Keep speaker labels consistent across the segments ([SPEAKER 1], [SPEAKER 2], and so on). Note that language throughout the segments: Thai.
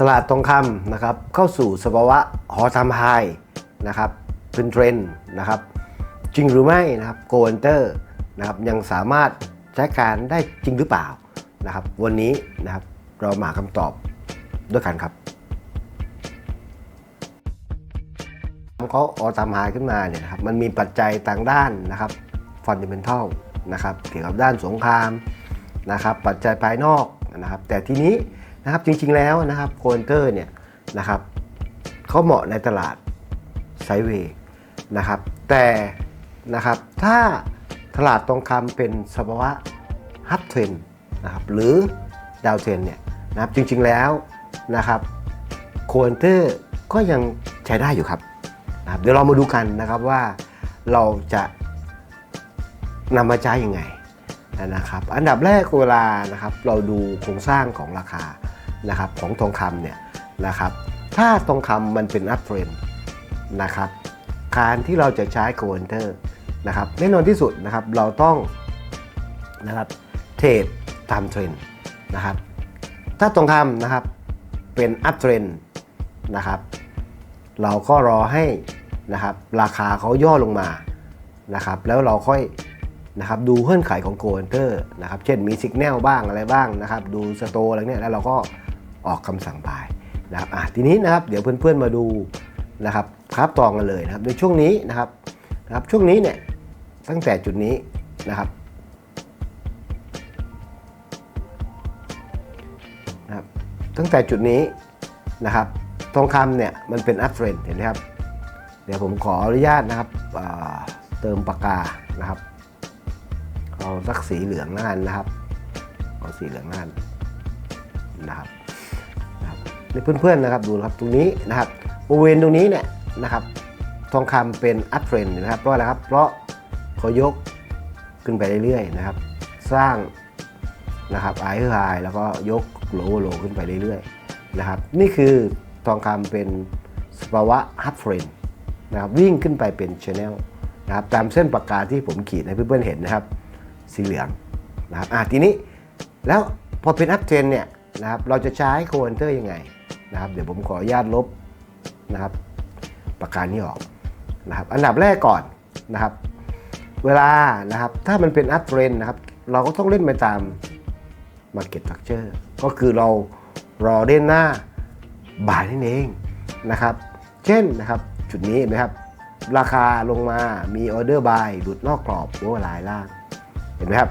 [SPEAKER 1] ตลาดทองคำนะครับเข้าสู่สภาวะหอทำไฮนะครับเป็นเทรนด์นะครับจริงหรือไม่นะครับโกลเตอร์นะครับยังสามารถใช้การได้จริงหรือเปล่านะครับวันนี้นะครับเรามาคำตอบด้วยกันครับเขาออทำไฮขึ้นมาเนี่ยนะครับมันมีปัจจัยต่างด้านนะครับฟันเดเมนทัลนะครับเกี่ยวกับด้านสงครามนะครับปัจจัยภายนอกนะครับแต่ทีนี้ นะครับจริงๆแล้วนะครับโกลเตอร์เนี่ยนะครับเขาเหมาะในตลาดไซเวย์นะครับแต่นะครับถ้าตลาดทองคำเป็นสภาวะฮับเทรนนะครับหรือดาวเทรนเนี่ยนะครับจริงๆแล้วนะครับโคเตอร์ก็ยังใช้ได้อยู่ครับนะครับเดี๋ยวเรามาดูกันนะครับว่าเราจะนำมาใช้ยังไงนะครับ อันดับแรกเวลานะครับเราดูโครงสร้างของราคา นะครับของทองคำเนี่ยนะครับถ้าทองคำมันเป็นอัพเทรนนะครับการที่เราจะใช้โคเวนเตอร์นะครับแน่นอนที่สุดนะครับเราต้องนะครับเทรดตามเทรนด์นะครับถ้าตรงคำนะครับเป็นอัพเทรนนะครับเราก็รอให้นะครับราคาเขาย่อลงมานะครับแล้วเราค่อยนะครับดูเงื่อนไขของโกลเตอร์นะครับเช่นมีสัญญาณบ้างอะไรบ้างนะครับดูสโตอะไรเนี่ยแล้วเราก็ ออกคำสั่งบายนะครับอะทีนี้นะครับเดี๋ยวเพื่อนๆมาดูนะครับครับตองกันเลยนะครับในช่วงนี้นะครับนะครับช่วงนี้เนี่ยตั้งแต่จุดนี้นะครับนะครับตั้งแต่จุดนี้นะครับทองคำเนี่ยมันเป็นอัพเทรนเห็นไหมครับ เดี๋ยวผมขออนุญาตนะครับเติมปากกานะครับเอาสักสีเหลืองนั่นนะครับเอาสีเหลืองนั่นนะครับ เพื่อนๆนะครับดูนะครับตรงนี้นะครับบริเวณตรงนี้เนี่ยนะครับทองคำเป็นอัพเทรนนะครับเพราะอะไรครับ เพราะเขายกขึ้นไปเรื่อยๆนะครับ สร้างนะครับไอเออร์ไฮแล้วก็ยกโลโลขึ้นไปเรื่อยๆนะครับ นี่คือทองคำเป็นสภาวะอัพเทรนนะครับวิ่งขึ้นไปเป็นชแนลนะครับตามเส้นปากกาที่ผมขีดให้เพื่อนๆเห็นนะครับ สีเหลืองนะครับอะทีนี้แล้วพอเป็นอัพเทรนเนี่ยนะครับเราจะใช้โคเวนเตอร์ยังไง นะครับ เดี๋ยวผมขออนุญาตลบนะครับ ประการนี้ออกนะครับ อันดับแรกก่อนนะครับ เวลานะครับถ้ามันเป็นอัพเทรนนะครับ เราก็ต้องเล่นไปตาม Market Structure ก็คือเรารอเล่นหน้าบ่ายนั่นเองนะครับ เช่นนะครับจุดนี้เห็นไหมครับ ราคาลงมามีออเดอร์บายหลุดนอกกรอบโอเวอร์ลน์ล่างเห็นไหมครับ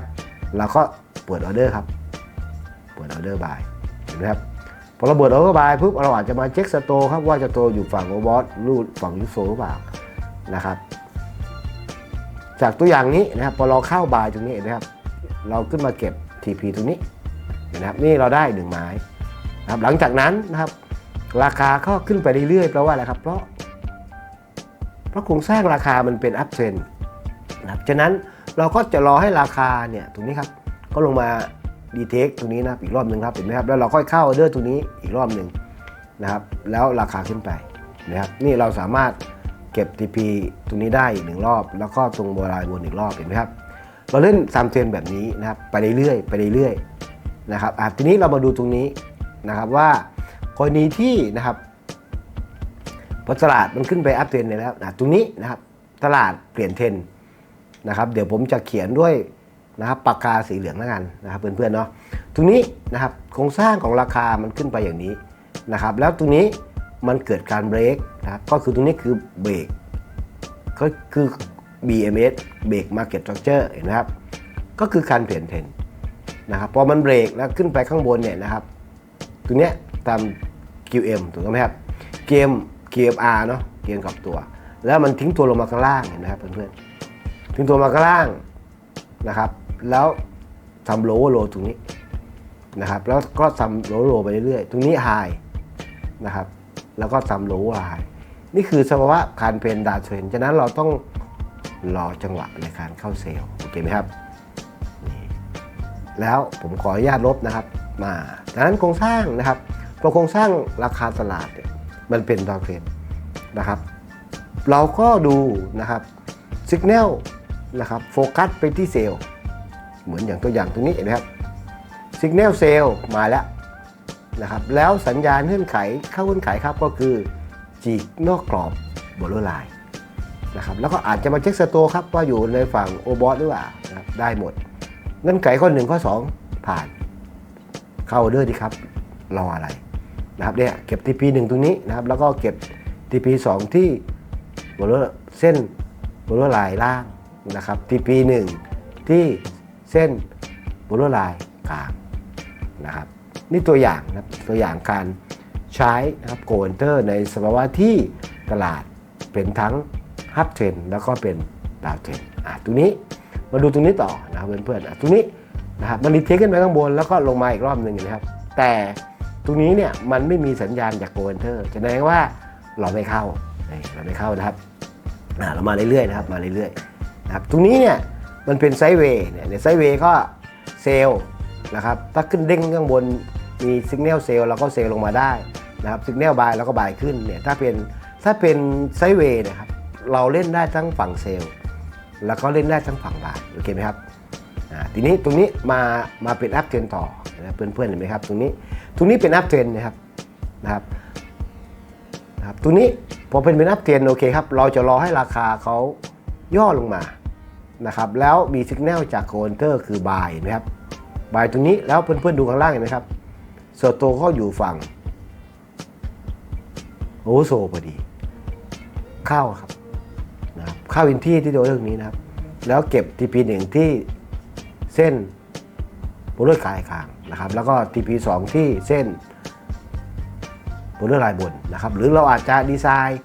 [SPEAKER 1] เราก็เปิดออเดอร์ครับ เปิดออเดอร์บายเห็นไหมครับ พอเราเปิดออเดอร์บายปุ๊บเราอาจจะมาเช็คสโตครับว่าจะโตอยู่ฝั่งโอบอสรูดฝั่งยูโซหรือเปล่านะครับ จากตัวอย่างนี้นะครับพอเราเข้าบายตรงนี้นไหมครับ เราขึ้นมาเก็บ TP ตรงนี้นไหมครับนี่เราได้หนึ่งไม้นะครับหลังจากนั้นนะครับ ราคาก็ขึ้นไปเรื่อยๆเพราะว่าอะไรครับ เพราะเพราะโครงสร้างราคามันเป็นอัพเทรนนะครับฉะนั้นเราก็จะรอให้ราคาเนี่ยตรงนี้ครับ ก็ลงมา ดีเทคตรงนี้นะอีกรอบหนึ่งครับเห็นไหมครับแล้วเราค่อยเข้าออเดอร์ตรงนี้อีกรอบหนึ่งนะครับแล้วราคาขึ้นไปนะครับนี่เราสามารถเก็บ TP ตรงนี้ได้อีกหนึ่งรอบ แล้วก็ตรงโบราณวนอีกรอบเห็นไหมครับเราเล่นตามเทรนแบบนี้นะครับไปเรื่อยๆไปเรื่อยๆนะครับอะทีนี้เรามาดูตรงนี้นะครับว่ากรณีที่นะครับพอตลาดมันขึ้นไปอัพเทรนเนี่ยแล้วนะตรงนี้นะครับตลาดเปลี่ยนเทรนนะครับ เดี๋ยวผมจะเขียนด้วย นะครับปากกาสีเหลืองแล้วกันนะครับเพื่อนๆเนาะตรงนี้นะครับโครงสร้างของราคามันขึ้นไปอย่างนี้นะครับแล้วตรงนี้มันเกิดการเบรกนะครับก็คือตรงนี้คือเบรกก็คือ BMS Break Market Structure เห็นไหมครับก็คือการเปลี่ยนเทรนนะครับพอมันเบรกแล้วขึ้นไปข้างบนเนี่ยนะครับตรงเนี้ยตาม QM ถูกต้องไหมครับ QM QMR เนาะเกียงกับตัว แล้วมันทิ้งตัวลงมาข้างล่างเห็นไหมครับเพื่อนๆทิ้งตัวมาข้างล่างนะครับ แล้วทำโลโลตรงนี้นะครับ แล้วก็ทำโลโลไปเรื่อยๆ ตรงนี้ไฮนะครับ แล้วก็ทำโลไฮนี่คือสภาวะการเป็นดาวเทรนฉะนั้นเราต้องรอจังหวะในการเข้าเซลล์โอเคไหมครับนี่แล้วผมขออนุญาตลบนะครับ มาดังนั้นโครงสร้างนะครับพอโครงสร้างราคาตลาดเนี่ยมันเป็นดาวเทรนนะครับ เราก็ดูนะครับสัญญาณนะครับโฟกัสไปที่เซลล์ เหมือนอย่างตัวอย่างตรงนี้นไหมครับสัญญาณเซลล์มาแล้วนะครับแล้วสัญญาณเงื่อนไขเข้าเงื่อนไขครับก็คือจีกนอกกรอบบอลไลน์นะครับแล้วก็อาจจะมาเช็คสโตร์ครับว่าอยู่ในฝั่งโอบอสหรือเปล่านะครับได้หมด เงื่อนไขข้อ1ข้อ 2 ผ่านเข้าเดอร์ดีครับ รออะไรนะครับเนี่ยเก็บ TP 1 ตรงนี้นะครับแล้วก็เก็บ TP 2 ที่บนเส้นบนลายล่างนะครับ TP 1 ที่ เส้นบนลายกลางนะครับนี่ตัวอย่างนะตัวอย่างการใช้นะครับโกลเตอร์ในสภาวะที่ตลาดเป็นทั้งฮับเทรนแล้วก็เป็นดาวเทรนอะตรงนี้มาดูตรงนี้ต่อนะครับเพื่อนๆอะตรงนี้นะครับมันรีเทคขึ้นไปข้างบนแล้วก็ลงมาอีกรอบหนึ่งนะครับ แต่ตรงนี้เนี่ยมันไม่มีสัญญาณจากโกลเตอร์แสดงว่าเราไม่เข้าเราไม่เข้านะครับอะเรามาเรื่อยๆนะครับมาเรื่อยๆนะครับตรงนี้เนี่ย มันเป็นไซด์เวย์เนี่ยในไซด์เวย์ก็เซลล์นะครับถ้าขึ้นเด้งข้างบนมีสัญญาณเซลล์เราก็เซลล์ลงมาได้นะครับสัญญาณบายเราก็บายขึ้นเนี่ยถ้าเป็นถ้าเป็นไซด์เวย์นะครับเราเล่นได้ทั้งฝั่งเซลล์แล้วก็เล่นได้ทั้งฝั่งบายโอเคไหมครับอ่าทีนี้ตรงนี้มามาเป็นอัพเทรนต่อนะเพื่อนๆเห็นไหมครับตรงนี้ตรงนี้เป็นอัพเทรนนะครับนะครับนะครับตรงนี้พอเป็นเป็นอัพเทรนโอเคครับเราจะรอให้ราคาเขาย่อลงมา นะครับแล้วมีสัญญาณจากโคอนเตอร์คือบายเห็นไหมครับบายตรงนี้แล้วเพื่อนๆดูข้างล่างเห็นไหมครับโซโตเขาอยู่ฝั่งโอโซพอดี เข้าครับนะครับเข้าอินที่ที่โดนเรื่องนี้นะครับ แล้วเก็บ TP1 ที่เส้นบนเลือดกายคางนะครับ แล้วก็ TP2 ที่เส้นบนเลือดลายบนนะครับ หรือเราอาจจะดีไซน์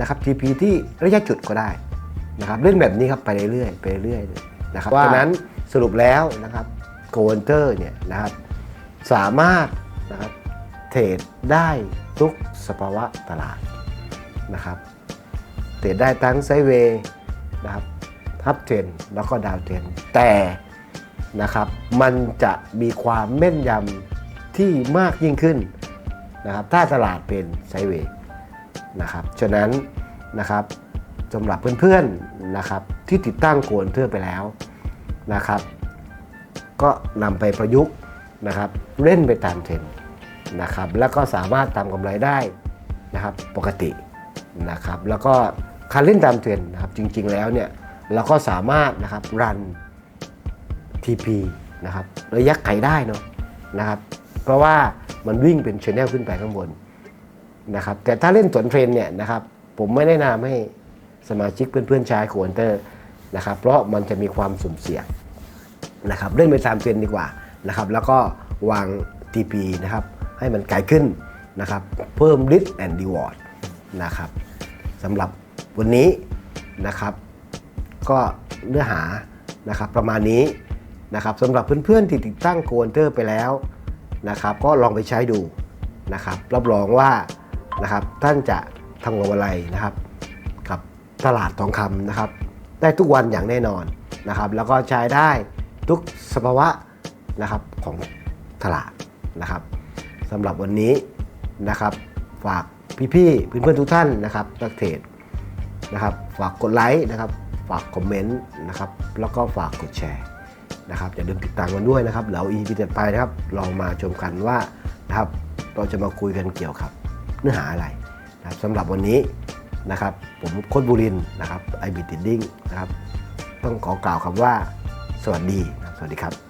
[SPEAKER 1] นะครับ TP ที่ระยะจุดก็ได้ นะครับเล่นแบบนี้ครับไปเรื่อยๆไปเรื่อยๆนะครับฉะนั้นสรุปแล้วนะครับโกลเตอร์เนี่ยนะครับสามารถนะครับเทรดได้ทุกสภาวะตลาดนะครับเทรดได้ทั้งไซด์เวย์นะครับทับเทรนแล้วก็ดาวเทรนแต่นะครับมันจะมีความแม่นยำที่มากยิ่งขึ้นนะครับถ้าตลาดเป็นไซด์เวย์นะครับฉะนั้นนะครับ สำหรับเพื่อนๆนะครับ ที่ติดตั้งโกนเทอร์ไปแล้วนะครับ ก็นำไปประยุกต์นะครับ เล่นไปตามเทรนด์นะครับ แล้วก็สามารถทำกำไรได้นะครับปกตินะครับ แล้วก็การเล่นตามเทรนด์นะครับ จริงๆแล้วเนี่ยเราก็สามารถนะครับรัน TP นะครับระยะไกลได้เนาะนะครับ เพราะว่ามันวิ่งเป็นชแนลขึ้นไปข้างบนนะครับ แต่ถ้าเล่นสวนเทรนเนี่ยนะครับ ผมไม่แนะนำให้ สมาชิกเพื่อนๆใช้โควนเตอร์นะครับเพราะมันจะมีความสุ่มเสี่ยงนะครับเล่นไปตามเทรนดีกว่านะครับแล้วก็วาง TP นะครับให้มันไกลขึ้นนะครับเพิ่ม risk and reward นะครับสำหรับวันนี้นะครับ ก็เนื้อหานะครับประมาณนี้นะครับสำหรับเพื่อนๆที่ติดตั้งโกนเตอร์ไปแล้วนะครับ ก็ลองไปใช้ดูนะครับ รับรองว่านะครับท่านจะทำกำไรนะครับ ตลาดทองคำนะครับ ได้ทุกวันอย่างแน่นอนนะครับ แล้วก็ใช้ได้ทุกสภาวะนะครับของตลาดนะครับสำหรับวันนี้นะครับ ฝากพี่ๆเพื่อนๆทุกท่านนะครับนักเทรดนะครับ ฝากกดไลค์นะครับ ฝากคอมเมนต์นะครับ แล้วก็ฝากกดแชร์นะครับอย่าลืมติดตามกันด้วยนะครับแล้วอีพีต่อไปนะครับลองมาชมกันว่านะครับเราจะมาคุยกันเกี่ยวกับเนื้อหาอะไรนะครับสำหรับวันนี้ นะครับ ผมโค้ดบุรินนะครับไอบิติดดิ้งนะครับ ต้องขอกล่าวคำว่า สวัสดี สวัสดีครับ